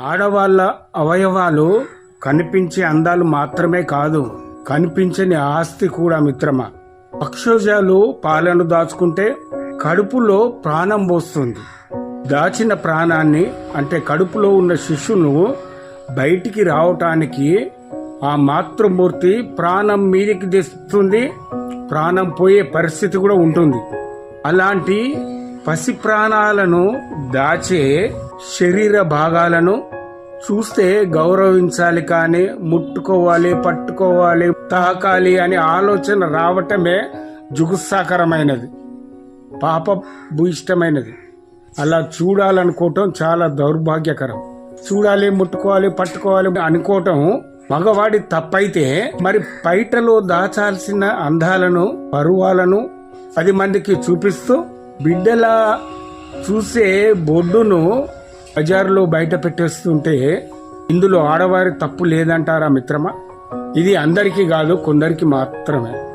ఆడవాళ్ళ అవయవాలు కనిపించే అందాలు మాత్రమే కాదు కనిపించని ఆస్తి కూడా మిత్రమా? పక్షోజాలు పాలను దాచుకుంటే కడుపులో ప్రాణం పోస్తుంది. దాచిన ప్రాణాన్ని అంటే కడుపులో ఉన్న శిశువును బయటికి రావటానికి ఆ మాతృమూర్తి ప్రాణం మీదికి తెస్తుంది ప్రాణం పోయే పరిస్థితి కూడా ఉంటుంది. అలాంటి పసి ప్రాణాలను దాచే శరీర భాగాలను చూస్తే గౌరవించాలి కానీ ముట్టుకోవాలి పట్టుకోవాలి తాకాలి అనే ఆలోచన రావటమే జుగుత్సాకరమైనది పాప భూయిష్టమైనది అలా చూడాలనుకోవటం చాలా దౌర్భాగ్యకరం. చూడాలి ముట్టుకోవాలి పట్టుకోవాలి అనుకోవటం మగవాడి తప్పైతే మరి బయటలో దాచాల్సిన అందాలను పరువాలను పది మందికి చూపిస్తూ బిడ్డల చూసే బొడ్డును బజారులో బయట పెట్టేస్తుంటే ఇందులో ఆడవారి తప్పు లేదంటారా మిత్రమా? ఇది అందరికీ కాదు కొందరికి మాత్రమే.